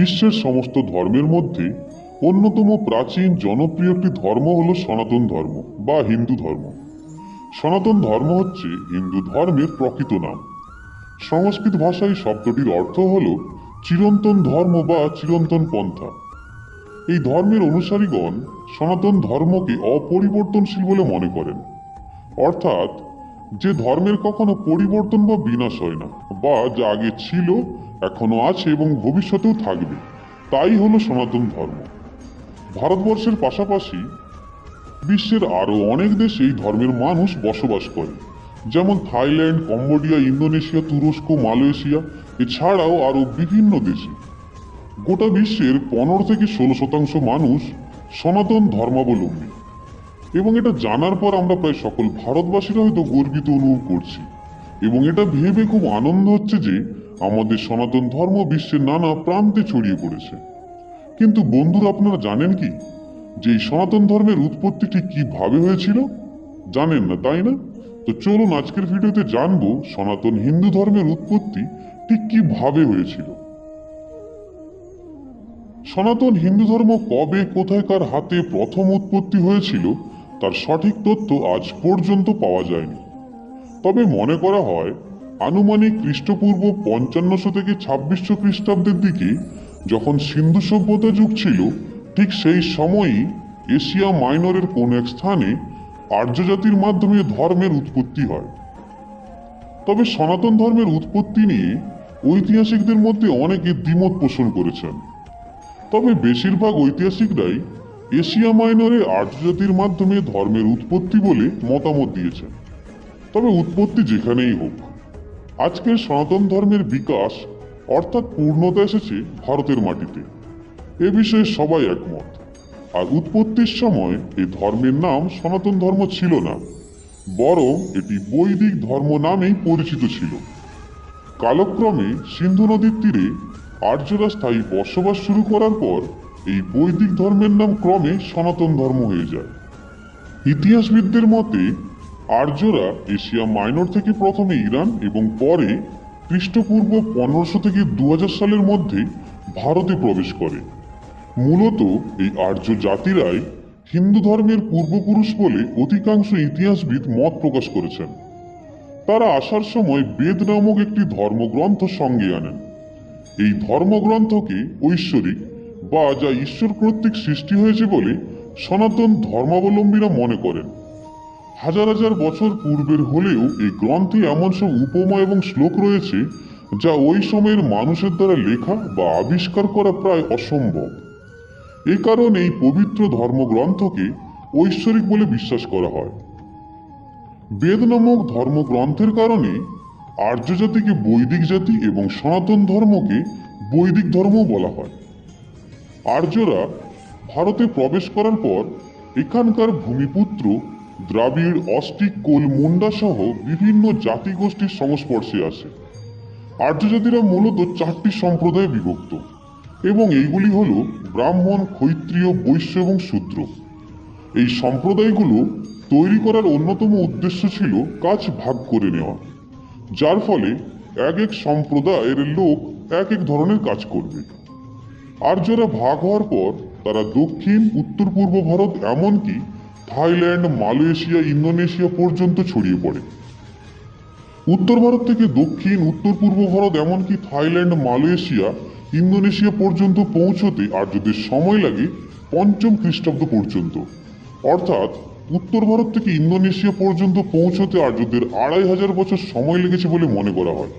বিশ্বের সমস্ত ধর্মের মধ্যে অন্যতম প্রাচীন জনপ্রিয় একটি ধর্ম হল সনাতন ধর্ম বা হিন্দু ধর্ম। সনাতন ধর্ম হচ্ছে হিন্দু ধর্মের প্রকৃত নাম। সংস্কৃত ভাষায় শব্দটির অর্থ হল চিরন্তন ধর্ম বা চিরন্তন পন্থা। এই ধর্মের অনুসারীগণ সনাতন ধর্মকে অপরিবর্তনশীল বলে মনে করেন। অর্থাৎ যে ধর্মের কখনো পরিবর্তন বা বিনাশ হয় না বা যা আগে ছিল এখনও আছে এবং ভবিষ্যতেও থাকবে। তাই হলো সনাতন ধর্ম। ভারতবর্ষের পাশাপাশি বিশ্বের আরও অনেক দেশে এই ধর্মের মানুষ বসবাস করে। যেমন থাইল্যান্ড, কম্বোডিয়া, ইন্দোনেশিয়া, তুরস্ক, মালয়েশিয়া, এছাড়াও আরও বিভিন্ন দেশে। গোটা বিশ্বের পনেরো থেকে ষোলো শতাংশ মানুষ সনাতন ধর্মাবলম্বী। এবং এটা জানার পর আমরা প্রায় সকল ভারতবাসীরা হয়তো গর্বিত অনুভব করছি। এবং এটা ভেবে খুব আনন্দ হচ্ছে যে আমাদের সনাতন ধর্ম বিশ্বের নানা প্রান্তে ছড়িয়ে পড়েছে। কিন্তু বন্ধুরা, আপনারা জানেন কি? যে এই সনাতন ধর্মের উৎপত্তি ঠিক কীভাবে হয়েছিল? জানেন না, তাই না? তো চলুন আজকের ভিডিওতে জানব সনাতন হিন্দু ধর্মের উৎপত্তি ঠিক কীভাবে হয়েছিল। সনাতন হিন্দু ধর্ম কবে কোথায়কার হাতে প্রথম উৎপত্তি হয়েছিল, তার সঠিক তথ্য আজ পর্যন্ত পাওয়া যায়নি। তবে মনে করা হয় আনুমানিক খ্রিস্টপূর্ব পঞ্চান্নশো থেকে ছাব্বিশশো খ্রিস্টাব্দের দিকে যখন সিন্ধু সভ্যতা যুগ ছিল, ঠিক সেই সময়ই এশিয়া মাইনরের কোনো এক স্থানে আর্যজাতির মাধ্যমে ধর্মের উৎপত্তি হয়। তবে সনাতন ধর্মের উৎপত্তি নিয়ে ঐতিহাসিকদের মধ্যে অনেকে দ্বিমত পোষণ করেছেন। তবে বেশিরভাগ ঐতিহাসিকরাই এশিয়া মাইনরে আর্য জাতির মাধ্যমে ধর্মের উৎপত্তি বলে মতামত দিয়েছেন। তবে উৎপত্তি যেখানেই হোক আজকের সনাতন ধর্মের বিকাশ, অর্থাৎ পূর্ণতা এসেছে ভারতের মাটিতে। এ বিষয়ে সবাই একমত। আর উৎপত্তির সময় এই ধর্মের নাম সনাতন ধর্ম ছিল না, বরং এটি বৈদিক ধর্ম নামেই পরিচিত ছিল। কালক্রমে সিন্ধু নদীর তীরে আর্যরা স্থায়ী বসবাস শুরু করার পর এই বৈদিক ধর্মের নাম ক্রমে সনাতন ধর্ম হয়ে যায়। ইতিহাসবিদদের মতে আর্যরা এশিয়া মাইনর থেকে প্রথমে ইরান এবং পরে খ্রিস্টপূর্ব পনেরোশো থেকে দু হাজার সালের মধ্যে ভারতে প্রবেশ করে। মূলত এই আর্য জাতিরাই হিন্দু ধর্মের পূর্বপুরুষ বলে অধিকাংশ ইতিহাসবিদ মত প্রকাশ করেছেন। তারা আসার সময় বেদ নামক একটি ধর্মগ্রন্থ সঙ্গে আনেন। এই ধর্মগ্রন্থকে ঐশ্বরিক বা যা ঈশ্বর কর্তৃক সৃষ্টি হয়েছে বলে সনাতন ধর্মাবলম্বীরা মনে করেন। হাজার হাজার বছর পূর্বের হলেও এই গ্রন্থে এমন সব উপমা এবং শ্লোক রয়েছে যা ওই সময়ের মানুষের দ্বারা লেখা বা আবিষ্কার করা প্রায় অসম্ভব। এ কারণে এই পবিত্র ধর্মগ্রন্থকে ঐশ্বরিক বলে বিশ্বাস করা হয়। বেদ নামক ধর্মগ্রন্থের কারণে আর্য জাতিকে বৈদিক জাতি এবং সনাতন ধর্মকে বৈদিক ধর্ম বলা হয়। আর্যরা ভারতে প্রবেশ করার পর এখানকার ভূমিপুত্র দ্রাবিড়, অস্টিক, কোল, মুন্ডা সহ বিভিন্ন জাতিগোষ্ঠীর সংস্পর্শে আসে। আর্য জাতিরা মূলত চারটি সম্প্রদায়ে বিভক্ত এবং এইগুলি হল ব্রাহ্মণ, ক্ষৈত্রীয়, বৈশ্য এবং শূদ্র। এই সম্প্রদায়গুলো তৈরি করার অন্যতম উদ্দেশ্য ছিল কাজ ভাগ করে নেওয়া, যার ফলে এক এক সম্প্রদায়ের লোক এক এক ধরনের কাজ করবে। আর্যরা ভাগ হওয়ার পর তারা দক্ষিণ উত্তর পূর্ব ভারত এমনকি থাইল্যান্ড, মালয়েশিয়া, ইন্দোনেশিয়া পর্যন্ত ছড়িয়ে পড়ে। উত্তর ভারত থেকে দক্ষিণ, উত্তর পূর্ব ভারত, এমনকি থাইল্যান্ড, মালয়েশিয়া, ইন্দোনেশিয়া পর্যন্ত পৌঁছতে আর্যদের সময় লাগে পঞ্চম খ্রিস্টাব্দ পর্যন্ত। অর্থাৎ উত্তর ভারত থেকে ইন্দোনেশিয়া পর্যন্ত পৌঁছতে আর্যদের আড়াই হাজার বছর সময় লেগেছে বলে মনে করা হয়।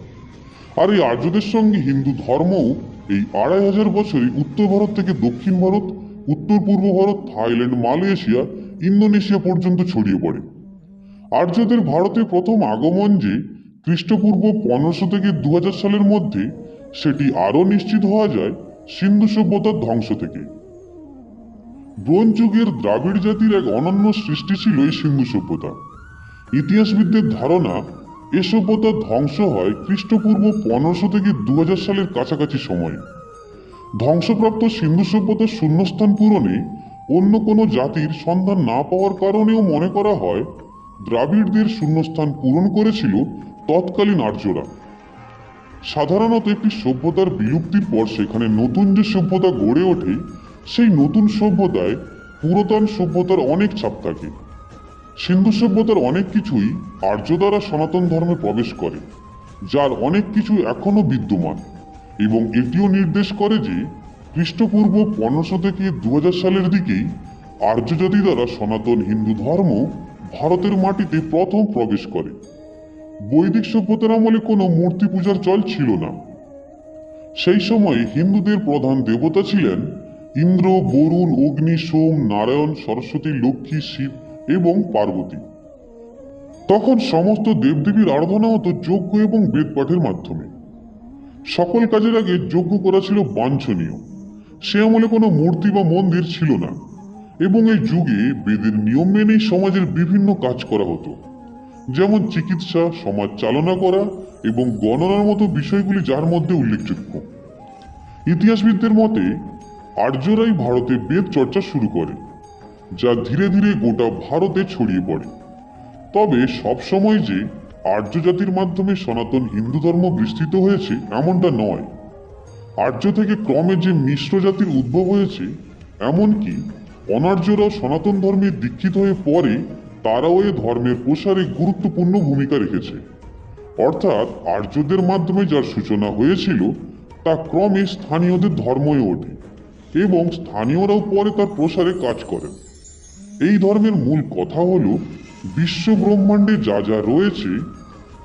আর এই আর্যদের সঙ্গে হিন্দু ধর্মও এই আড়াই হাজার বছরে উত্তর ভারত থেকে দক্ষিণ ভারত, উত্তর পূর্ব ভারত, থাইল্যান্ড, মালয়েশিয়া ইন্দোনেশিয়া পর্যন্ত ছড়িয়ে পড়ে। আর্যদের ভারতে প্রথম আগমন যে খ্রিস্টপূর্ব পনেরোশো থেকে দু সালের মধ্যে, সেটি আরও নিশ্চিত হওয়া যায় সিন্ধু সভ্যতার ধ্বংস থেকে। ব্রোঞ্জ যুগের দ্রাবিড় জাতির এক অনন্য সৃষ্টি ছিল এই সিন্ধু সভ্যতা। ইতিহাসবিদদের ধারণা, এ সভ্যতার ধ্বংস হয় খ্রিস্টপূর্ব পনেরোশো থেকে দু হাজার সালের কাছাকাছি সময়ে। ধ্বংসপ্রাপ্ত সিন্ধু সভ্যতার শূন্যস্থান পূরণে অন্য কোনো জাতির সন্ধান না পাওয়ার কারণেও মনে করা হয়, দ্রাবিড়দের শূন্যস্থান পূরণ করেছিল তৎকালীন আর্যরা। সাধারণত একটি সভ্যতার বিলুপ্তির পর সেখানে নতুন যে সভ্যতা গড়ে ওঠে, সেই নতুন সভ্যতায় পুরাতন সভ্যতার অনেক ছাপ থাকে। সিন্ধু সভ্যতার অনেক কিছুই আর্য দ্বারা সনাতন ধর্মে প্রবেশ করে, যার অনেক কিছু এখনও বিদ্যমান এবং এটিও নির্দেশ করে যে খ্রিস্টপূর্ব পনেরোশো থেকে দু হাজার সালের দিকেই আর্য জাতি দ্বারা সনাতন হিন্দু ধর্ম ভারতের মাটিতে প্রথম প্রবেশ করে। বৈদিক সভ্যতার আমলে কোনো মূর্তি পূজার চল ছিল না। সেই সময় হিন্দুদের প্রধান দেবতা ছিলেন ইন্দ্র, বরুণ, অগ্নি, সোম, নারায়ণ, সরস্বতী, লক্ষ্মী, শিব এবং পার্বতী। তখন সমস্ত দেবদেবীর আরাধনা হতো যজ্ঞ এবং বেদপাঠের মাধ্যমে। সকল কাজের আগে যজ্ঞ করা ছিল বাঞ্ছনীয়। সে আমলে কোনো মূর্তি বা মন্দির ছিল না। এবং এই যুগে বেদের নিয়ম মেনেই সমাজের বিভিন্ন কাজ করা হতো। যেমন চিকিৎসা, সমাজ চালনা করা এবং গণনার মতো বিষয়গুলি যার মধ্যে উল্লেখযোগ্য। ইতিহাসবিদদের মতে, আর্যরাই ভারতে বেদ চর্চা শুরু করে, যা ধীরে ধীরে গোটা ভারতে ছড়িয়ে পড়ে। তবে সবসময় যে আর্য জাতির মাধ্যমে সনাতন হিন্দু ধর্ম বিস্তৃত হয়েছে, এমনটা নয়। আর্য থেকে ক্রমে যে মিশ্র জাতির উদ্ভব হয়েছে, এমনকি অনার্যরাও সনাতন ধর্মে দীক্ষিত হয়ে পরে তারাও এ ধর্মের প্রসারে গুরুত্বপূর্ণ ভূমিকা রেখেছে। অর্থাৎ আর্যদের মাধ্যমে যার সূচনা হয়েছিল, তা ক্রমে স্থানীয়দের ধর্ম হয়ে ওঠে এবং স্থানীয়রাও পরে তার প্রসারে কাজ করেন। এই ধর্মের মূল কথা হল বিশ্ব ব্রহ্মাণ্ডে যা যা রয়েছে,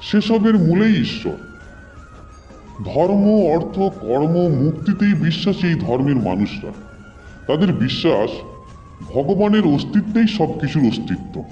সেসবের মূলেই ঈশ্বর। ধর্ম অর্থ কর্ম মুক্তিতেই বিশ্বাস এই ধর্মের মানুষরা। তাদের বিশ্বাস ভগবানের অস্তিত্বেই সব কিছুর অস্তিত্ব।